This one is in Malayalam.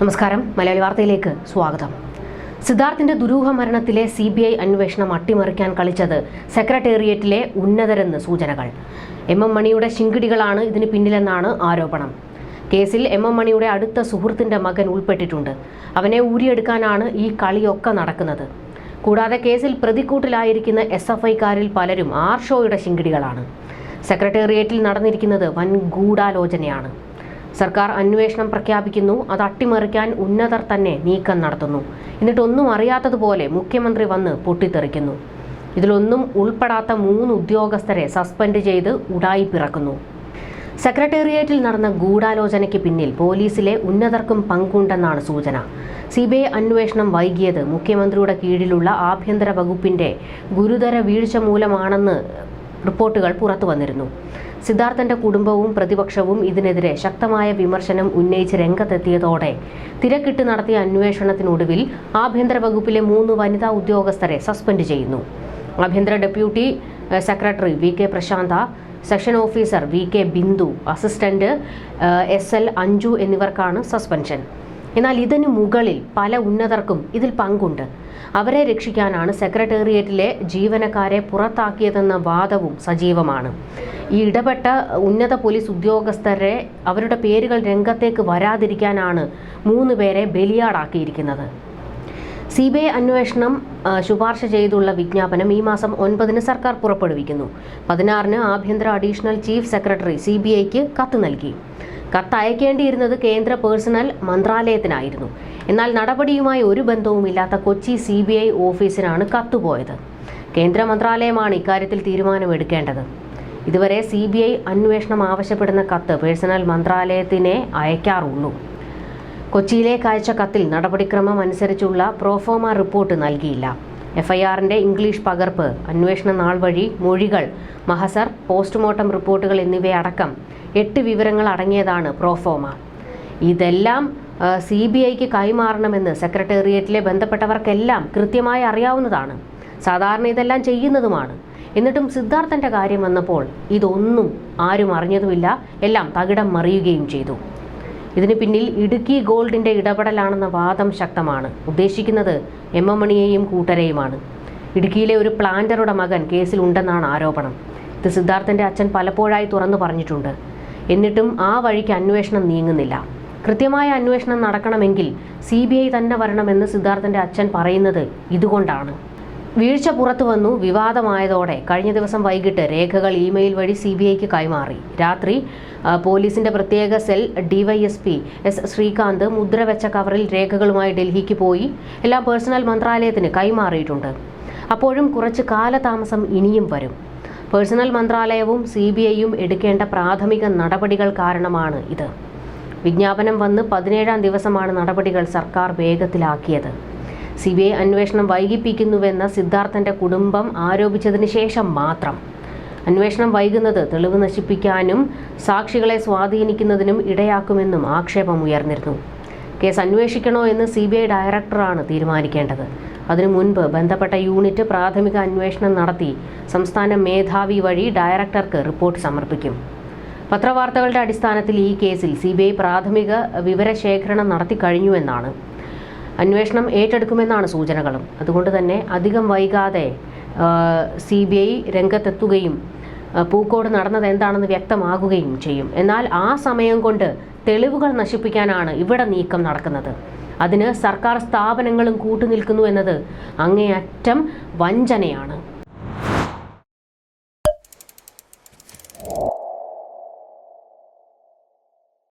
നമസ്കാരം. മലയാളി വാർത്തയിലേക്ക് സ്വാഗതം. സിദ്ധാർത്ഥിന്റെ ദുരൂഹ മരണത്തിലെ സി ബി ഐ അന്വേഷണം അട്ടിമറിക്കാൻ കളിച്ചത് സെക്രട്ടേറിയറ്റിലെ ഉന്നതരെന്ന് സൂചനകൾ. എം എം മണിയുടെ ശിങ്കിടികളാണ് ഇതിന് പിന്നിലെന്നാണ് ആരോപണം. കേസിൽ എം എം മണിയുടെ അടുത്ത സുഹൃത്തിന്റെ മകൻ ഉൾപ്പെട്ടിട്ടുണ്ട്. അവനെ ഊരിയെടുക്കാനാണ് ഈ കളിയൊക്കെ നടക്കുന്നത്. കൂടാതെ കേസിൽ പ്രതിക്കൂട്ടിലായിരിക്കുന്ന എസ് എഫ് ഐക്കാരിൽ പലരും ആർഷോയുടെ ശിങ്കിടികളാണ്. സെക്രട്ടേറിയറ്റിൽ നടന്നിരിക്കുന്നത് വൻ ഗൂഢാലോചനയാണ്. സർക്കാർ അന്വേഷണം പ്രഖ്യാപിക്കുന്നു. അത് അട്ടിമറിക്കാൻ ഉന്നതർ തന്നെ നീക്കം നടത്തുന്നു. എന്നിട്ടൊന്നും അറിയാത്തതുപോലെ മുഖ്യമന്ത്രി വന്ന് പൊട്ടിത്തെറിക്കുന്നു. ഇതിലൊന്നും ഉൾപ്പെടാത്ത മൂന്ന് ഉദ്യോഗസ്ഥരെ സസ്പെൻഡ് ചെയ്ത് ഉടായി പിറക്കുന്നു. സെക്രട്ടേറിയറ്റിൽ നടന്ന ഗൂഢാലോചനയ്ക്ക് പിന്നിൽ പോലീസിലെ ഉന്നതർക്കും പങ്കുണ്ടെന്നാണ് സൂചന. സി ബി ഐ അന്വേഷണം വൈകിയത് മുഖ്യമന്ത്രിയുടെ കീഴിലുള്ള ആഭ്യന്തര വകുപ്പിന്റെ ഗുരുതര വീഴ്ച മൂലമാണെന്ന് റിപ്പോർട്ടുകൾ പുറത്തു വന്നിരുന്നു സിദ്ധാർത്ഥന്റെ കുടുംബവും പ്രതിപക്ഷവും ഇതിനെതിരെ ശക്തമായ വിമർശനം ഉന്നയിച്ച് രംഗത്തെത്തിയതോടെ തിരക്കിട്ട് നടത്തിയ അന്വേഷണത്തിനൊടുവിൽ ആഭ്യന്തര വകുപ്പിലെ മൂന്ന് വനിതാ ഉദ്യോഗസ്ഥരെ സസ്പെൻഡ് ചെയ്യുന്നു. ആഭ്യന്തര deputy secretary V K Prashantha section officer V K Bindu assistant S L Anju എന്നിവർക്കാണ് സസ്പെൻഷൻ. എന്നാൽ ഇതിനു മുകളിൽ പല ഉന്നതർക്കും ഇതിൽ പങ്കുണ്ട്. അവരെ രക്ഷിക്കാനാണ് സെക്രട്ടേറിയറ്റിലെ ജീവനക്കാരെ പുറത്താക്കിയതെന്ന വാദവും സജീവമാണ്. ഈ ഇടപെട്ട ഉന്നത പോലീസ് ഉദ്യോഗസ്ഥരെ അവരുടെ പേരുകൾ രംഗത്തേക്ക് വരാതിരിക്കാനാണ് മൂന്ന് പേരെ ബലിയാടാക്കിയിരിക്കുന്നത്. സി ബി ഐ അന്വേഷണം ശുപാർശ ചെയ്തുള്ള വിജ്ഞാപനം ഈ മാസം ഒൻപതിന് സർക്കാർ പുറപ്പെടുവിക്കുന്നു. പതിനാറിന് ആഭ്യന്തര additional chief secretary C B ഐക്ക് കത്ത് നൽകി. കത്ത് അയക്കേണ്ടിയിരുന്നത് കേന്ദ്ര പേഴ്സണൽ മന്ത്രാലയത്തിനായിരുന്നു. എന്നാൽ നടപടിയുമായി ഒരു ബന്ധവുമില്ലാത്ത കൊച്ചി സി ബി ഐ ഓഫീസിനാണ് കത്തുപോയത്. കേന്ദ്ര മന്ത്രാലയമാണ് ഇക്കാര്യത്തിൽ തീരുമാനമെടുക്കേണ്ടത്. ഇതുവരെ സി ബി ഐ അന്വേഷണം ആവശ്യപ്പെടുന്ന കത്ത് പേഴ്സണൽ മന്ത്രാലയത്തിനെ അയക്കാറുള്ളൂ. കൊച്ചിയിലേക്ക് അയച്ച കത്തിൽ നടപടിക്രമം അനുസരിച്ചുള്ള പ്രോഫോമ റിപ്പോർട്ട് നൽകിയില്ല. എഫ്ഐആറിന്റെ ഇംഗ്ലീഷ് പകർപ്പ് അന്വേഷണ നാൾ വഴി മൊഴികൾ മഹസർ പോസ്റ്റ്മോർട്ടം റിപ്പോർട്ടുകൾ എന്നിവയടക്കം എട്ട് വിവരങ്ങൾ അടങ്ങിയതാണ് പ്രോഫോമ ഇതെല്ലാം സി ബി ഐക്ക് കൈമാറണമെന്ന് സെക്രട്ടേറിയറ്റിലെ ബന്ധപ്പെട്ടവർക്കെല്ലാം കൃത്യമായി അറിയാവുന്നതാണ്. സാധാരണ ഇതെല്ലാം ചെയ്യുന്നതുമാണ്. എന്നിട്ടും സിദ്ധാർത്ഥന്റെ കാര്യം വന്നപ്പോൾ ഇതൊന്നും ആരും അറിഞ്ഞതുമില്ല. എല്ലാം തകിടം മറിയുകയും ചെയ്തു. ഇതിന് പിന്നിൽ ഇടുക്കി ഗോൾഡിന്റെ ഇടപെടലാണെന്ന വാദം ശക്തമാണ്. ഉദ്ദേശിക്കുന്നത് എം എം മണിയെയും കൂട്ടരെയുമാണ്. ഇടുക്കിയിലെ ഒരു പ്ലാന്ററുടെ മകൻ കേസിൽ ഉണ്ടെന്നാണ് ആരോപണം. ഇത് സിദ്ധാർത്ഥന്റെ അച്ഛൻ പലപ്പോഴായി തുറന്നു പറഞ്ഞിട്ടുണ്ട്. എന്നിട്ടും ആ വഴിക്ക് അന്വേഷണം നീങ്ങുന്നില്ല. കൃത്യമായ അന്വേഷണം നടക്കണമെങ്കിൽ സി തന്നെ വരണമെന്ന് സിദ്ധാർത്ഥന്റെ അച്ഛൻ പറയുന്നത് ഇതുകൊണ്ടാണ്. വീഴ്ച പുറത്തു വന്നു വിവാദമായതോടെ കഴിഞ്ഞ ദിവസം വൈകിട്ട് രേഖകൾ ഇമെയിൽ വഴി സി ബി ഐക്ക് കൈമാറി. രാത്രി പോലീസിന്റെ പ്രത്യേക സെൽ ഡിവൈഎസ്പി എസ് ശ്രീകാന്ത് മുദ്ര വെച്ച കവറിൽ രേഖകളുമായി ഡൽഹിക്ക് പോയി എല്ലാം പേഴ്സണൽ മന്ത്രാലയത്തിന് കൈമാറിയിട്ടുണ്ട്. അപ്പോഴും കുറച്ച് കാലതാമസം ഇനിയും വരും. പേഴ്സണൽ മന്ത്രാലയവും സി ബി ഐയും എടുക്കേണ്ട പ്രാഥമിക നടപടികൾ കാരണമാണ് ഇത്. വിജ്ഞാപനം വന്ന് പതിനേഴാം ദിവസമാണ് നടപടികൾ സർക്കാർ വേഗത്തിലാക്കിയത്. സി ബി ഐ അന്വേഷണം വൈകിപ്പിക്കുന്നുവെന്ന സിദ്ധാർത്ഥന്റെ കുടുംബം ആരോപിച്ചതിന് ശേഷം മാത്രം. അന്വേഷണം വൈകുന്നത് തെളിവ് നശിപ്പിക്കാനും സാക്ഷികളെ സ്വാധീനിക്കുന്നതിനും ഇടയാക്കുമെന്നും ആക്ഷേപം ഉയർന്നിരുന്നു. കേസ് അന്വേഷിക്കണോ എന്ന് സി ബി ഐ ഡയറക്ടറാണ് തീരുമാനിക്കേണ്ടത്. അതിനു മുൻപ് ബന്ധപ്പെട്ട യൂണിറ്റ് പ്രാഥമിക അന്വേഷണം നടത്തി സംസ്ഥാന മേധാവി വഴി ഡയറക്ടർക്ക് റിപ്പോർട്ട് സമർപ്പിക്കും. പത്രവാർത്തകളുടെ അടിസ്ഥാനത്തിൽ ഈ കേസിൽ സി പ്രാഥമിക വിവരശേഖരണം നടത്തി കഴിഞ്ഞുവെന്നാണ് അന്വേഷണം ഏറ്റെടുക്കുമെന്നാണ് സൂചനകളും. അതുകൊണ്ട് തന്നെ അധികം വൈകാതെ സി ബി ഐ രംഗത്തെത്തുകയും പൂക്കോട് നടന്നത് എന്താണെന്ന് വ്യക്തമാകുകയും ചെയ്യും. എന്നാൽ ആ സമയം കൊണ്ട് തെളിവുകൾ നശിപ്പിക്കാനാണ് ഇവിടെ നീക്കം നടക്കുന്നത്. അതിന് സർക്കാർ സ്ഥാപനങ്ങളും കൂട്ടുനിൽക്കുന്നു എന്നത് അങ്ങേയറ്റം വഞ്ചനയാണ്.